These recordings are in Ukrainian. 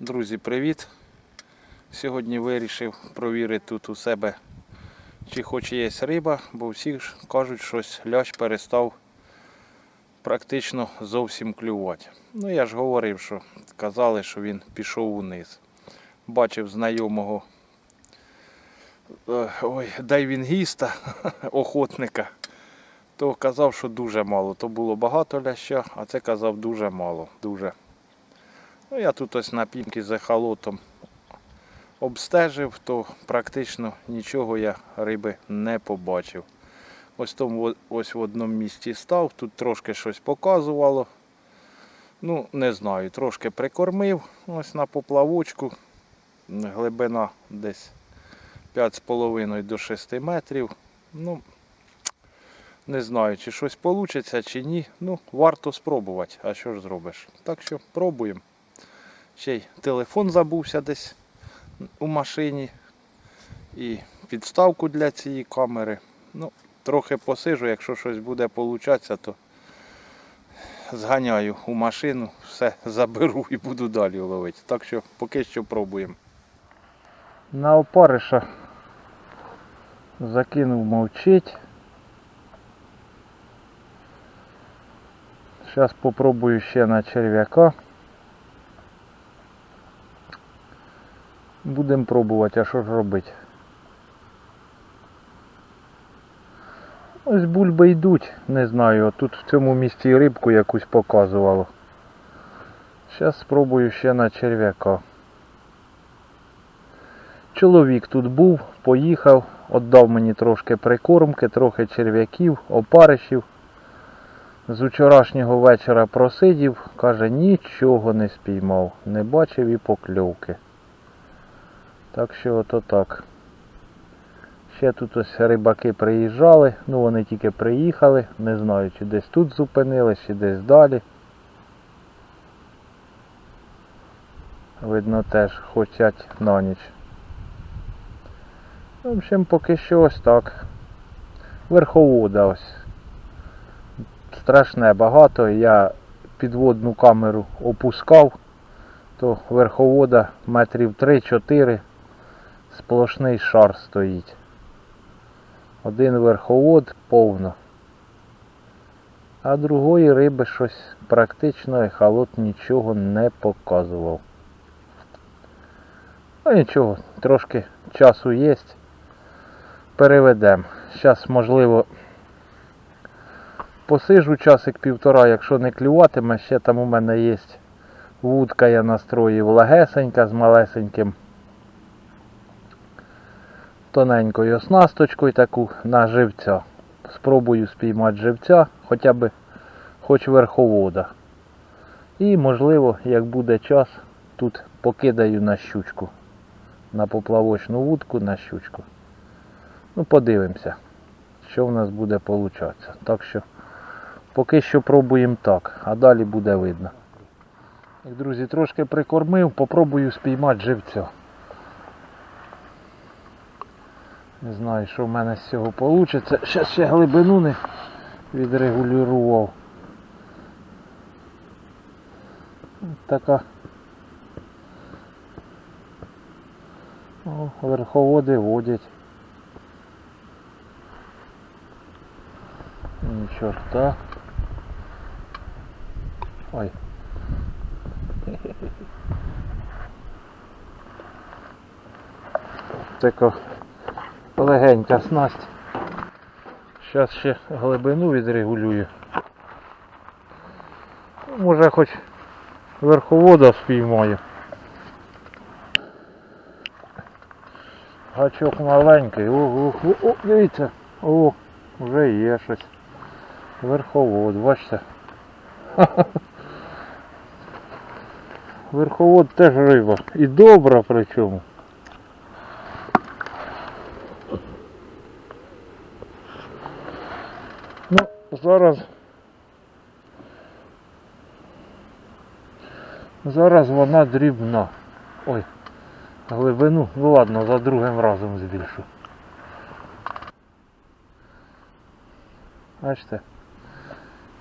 Друзі, привіт! Сьогодні вирішив провірити тут у себе, чи хоч є риба, бо всі ж кажуть, щось лящ перестав практично зовсім клювати. Ну я ж говорив, що казали, що він пішов униз. Бачив знайомого е, ой, дайвінгіста, охотника, то казав, що дуже мало. То було багато ляща, а це казав дуже мало. Дуже. Ну, я тут ось на пінки з ехолотом обстежив, то практично нічого я риби не побачив. Ось там ось в одному місці став, тут трошки щось показувало. Ну, не знаю, трошки прикормив ось на поплавочку. Глибина десь 5,5 до 6 метрів. Ну, не знаю, чи щось вийде, чи ні. Ну, варто спробувати. А що ж зробиш? Так що пробуємо. Ще й телефон забувся десь у машині. І підставку для цієї камери. Ну, трохи посижу, якщо щось буде получатися, то зганяю у машину, все заберу і буду далі ловити. Так що поки що пробуємо. На опариша закинув мовчить. Зараз попробую ще на черв'яка. Будемо пробувати, а що ж робити? Ось бульби йдуть, не знаю, тут в цьому місці рибку якусь показувало. Зараз спробую ще на черв'яка. Чоловік тут був, поїхав, віддав мені трошки прикормки, трохи черв'яків, опаришів. З вчорашнього вечора просидів, каже, нічого не спіймав, не бачив і покльовки. Так що ото так. Ще тут ось рибаки приїжджали, ну вони тільки приїхали, не знаю, чи десь тут зупинились, чи десь далі. Видно теж хочуть на ніч. В общем, поки що ось так. Верховода ось. Страшне багато. Я підводну камеру опускав, то верховода метрів 3-4 сплошний шар стоїть. Один верховод повно. А другої риби щось практично ехолот нічого не показував. Ну нічого, трошки часу є. Переведемо. Зараз можливо посижу часик півтора, якщо не клюватиме, ще там у мене є вудка, я настроїв легесенька з малесеньким тоненькою оснасточкою таку на живця. Спробую спіймати живця, хоча б хоч верховода. І можливо, як буде час, тут покидаю на щучку. На поплавочну вудку на щучку. Ну, подивимося, що в нас буде получатися. Так що поки що пробуємо так, а далі буде видно. Друзі, трошки прикормив, попробую спіймати живця. Не знаю, що в мене з цього вийде. Зараз ще глибину не відрегулював. Така. О, верховоди водять. Ні чорта. Ой. Така легенька снасть. Зараз ще глибину відрегулюю. Може хоч верховода спіймаю. Гачок маленький. О, о, о, дивіться. О, вже є щось. Верховод, бачите. Верховод теж риба. І добра причому. Ну, зараз. Зараз вона дрібна. Ой, глибину. Ну ладно, за другим разом збільшу. Бачите?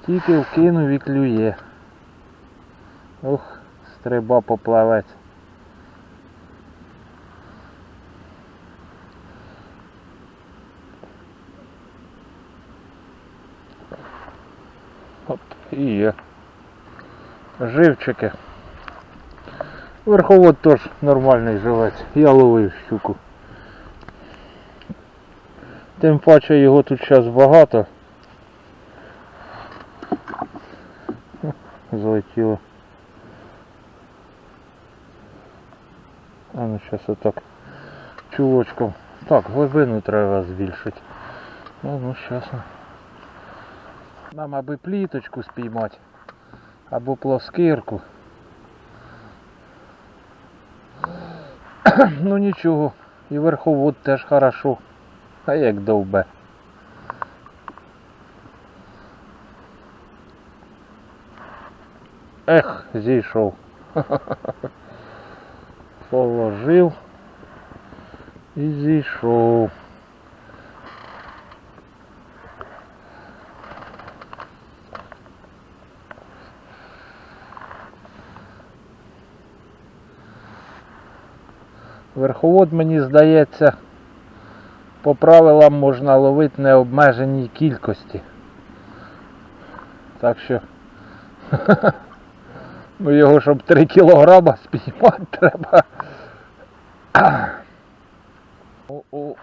Тільки вкинув і клює. Ох, стриба поплавець. І є. Живчики. Верховод теж нормальний живець. Я ловив щуку. Тим паче його тут зараз багато. Залетіло. А ну зараз отак чулочком. Так, глибину треба збільшити. Ну, ну зараз. Нам аби пліточку спіймати. Або плоскирку. ну нічого. І верховод теж хорошо. А як довбе. Ех, зійшов. Положив і зійшов. Верховод, мені здається, по правилам можна ловити необмеженій кількості. Так що ну його щоб 3 кілограма спіймати треба. О,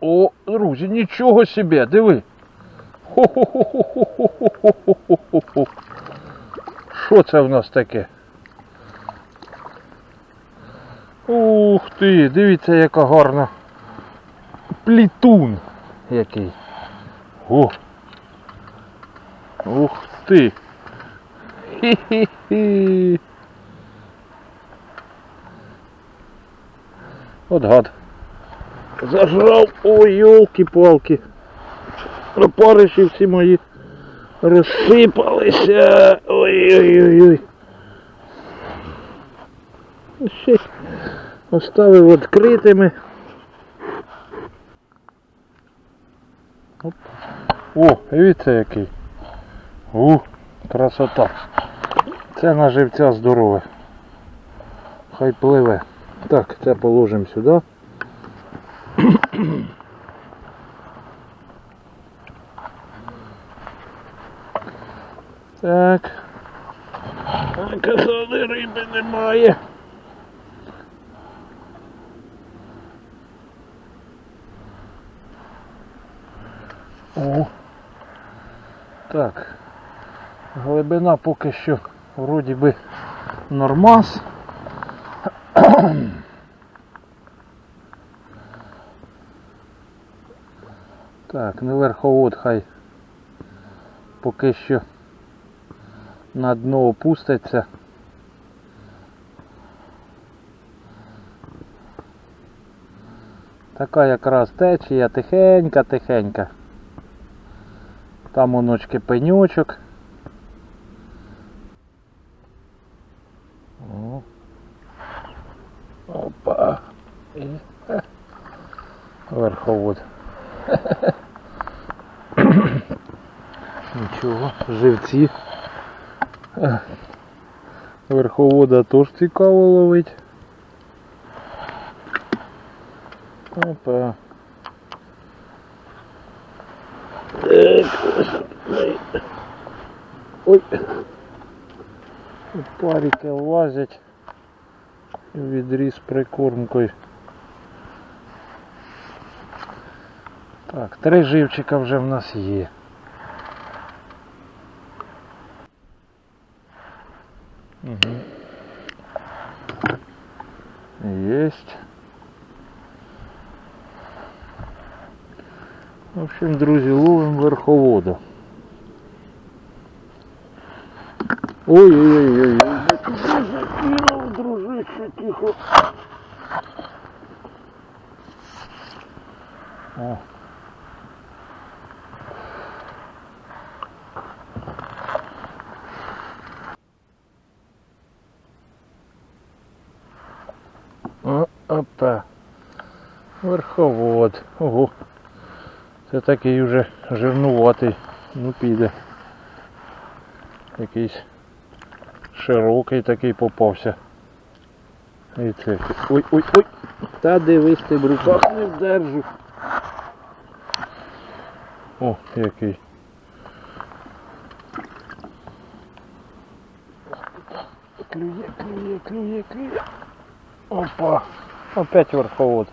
о, друзі, нічого собі, диви. Що це в нас таке? Ух ти, дивіться яка гарна. Плітун який. О. Ух ти. Хі-хі-хі. От гад. Зажрав. Ой, йолки-палки. Опариші всі мої розсипалися. Ой-ой-ой. Ще оставив відкритими. О, дивіться який. У, красота. Це на живця здорове. Хай пливе. Так, це положимо сюди. Так. Казали риби немає. О. Так. Глибина поки що вроді би нормас. Так, не верховод хай поки що на дно опуститься. Така якраз течія, тихенька, тихенька. Там оночки пенючок. О. Опа. І... Верховод. Нічого, живці. Верховода теж цікаво ловить. Опа. Ой. Парики лазять. І Відріз прикормкою. Так, три живчика вже в нас є. Угу. Есть. В общем, друзі, ловим верховода. Ой-ой-ой-ой. Закинув, дружище, тихо. О, опа. Верховод. Ого. Це такий уже жирнуватий. Ну піде. Якийсь широкий такий попався. І це. Ой, ой, ой! Та дивись ти в руках не вдержу. О, який. клює, клює, клює, клює. Опа. Опять верховод.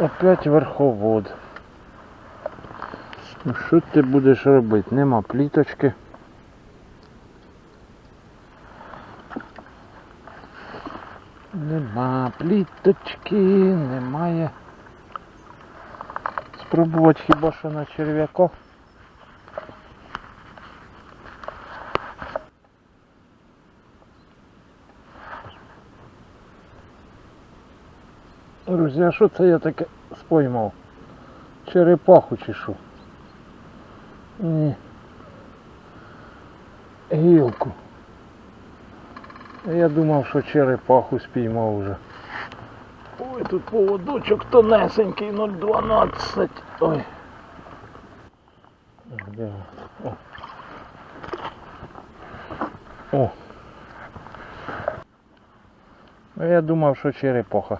Опять верховод. Ну що ти будеш робити? Нема пліточки. Нема пліточки, немає. Спробувати хіба що на черв'яка. Друзі, а що це я таке споймав? Черепаху чи що? Ні. Гілку. Я думав, що черепаху спіймав вже. Ой, тут поводочок тонесенький 0,12. Ой. Де? О. О. А я думав, що черепаха.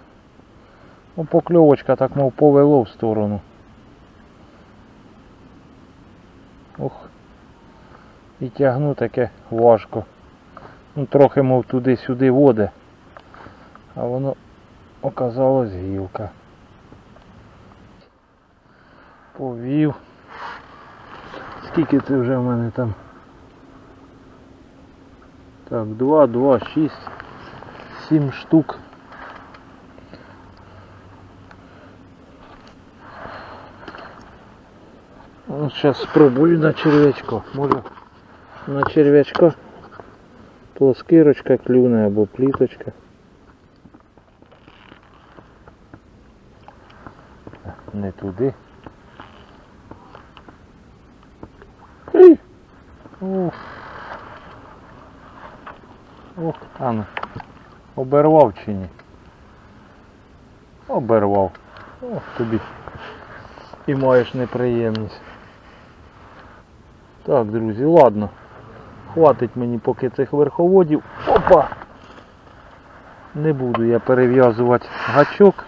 Ну, покльовочка так мов повело в сторону. Ох. І тягну таке важко. Ну трохи мов туди-сюди води. А воно оказалось гілка. Повів. Скільки це вже в мене там? Так, 2, 2, 6, 7 штук. Ну, сейчас спробую на червячка. Може на плоскирочка клюне або пліточка. Не туди. Ох. Ох, ну. Обервав чи ні? Обервав. Ох тобі. І маєш неприємність. Так, друзі, ладно. Хватить мені поки цих верховодів. Опа! Не буду я перев'язувати гачок.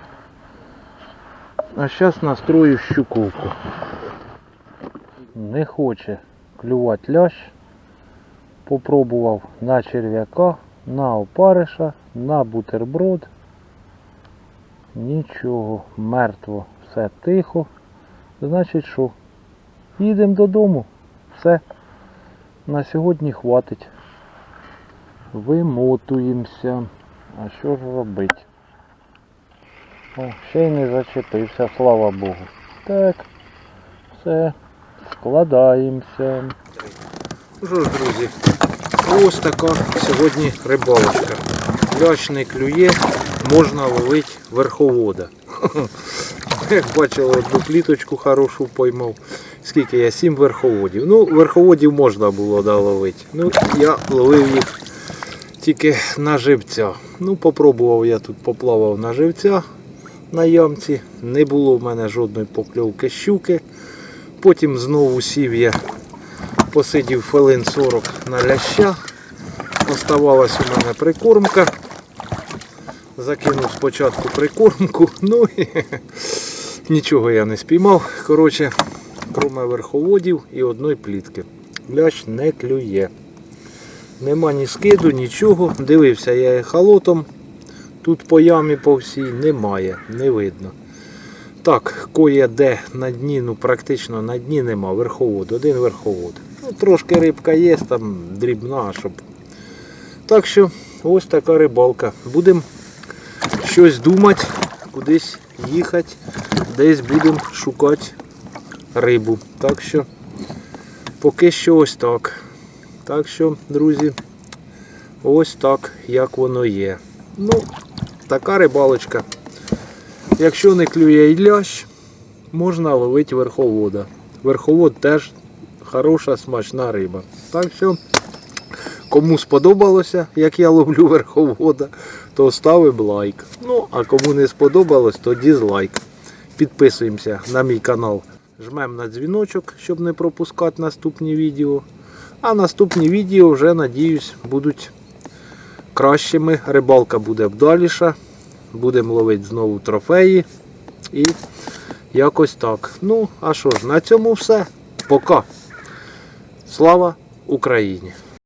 А зараз настрою щуковку. Не хоче клювати лящ. Попробував на черв'яка, на опариша, на бутерброд. Нічого, мертво, все тихо. Значить що? Їдемо додому. Все. На сьогодні хватить. Вимотуємося. А що ж робити? О, ще й не зачепився, слава Богу. Так. Все. Складаємося. Ну що ж, друзі, ось така сьогодні рибалочка. Не клює, можна ловити верховода. Як бачили, одну пліточку хорошу поймав. Скільки я? Сім верховодів. Ну, верховодів можна було да, ловити. Ну, я ловив їх тільки на живця. Ну, попробував я тут, поплавав на живця на ямці. Не було в мене жодної покльовки щуки. Потім знову сів я, посидів хвилин 40 на ляща. Оставалась у мене прикормка. Закинув спочатку прикормку, ну і нічого я не спіймав. Коротше, кроме верховодів і одної плітки. Лящ не клює. Нема ні скиду, нічого. Дивився я ехолотом. Тут по ямі по всій немає, не видно. Так, коє де на дні, ну практично на дні нема. Верховод, один верховод. Ну, трошки рибка є, там дрібна, щоб. Так що ось така рибалка. Будемо щось думати, кудись їхати, десь будемо шукати рибу. Так що поки що ось так. Так що, друзі, ось так, як воно є. Ну, така рибалочка. Якщо не клює і лящ, можна ловити верховода. Верховод теж хороша смачна риба. Так що, кому сподобалося, як я ловлю верховода, то ставимо лайк. Ну, а кому не сподобалось, то дізлайк. Підписуємося на мій канал. Жмемо на дзвіночок, щоб не пропускати наступні відео. А наступні відео вже, надіюсь, будуть кращими. Рибалка буде вдаліша. Будемо ловити знову трофеї. І якось так. Ну, а що ж, на цьому все. Пока. Слава Україні!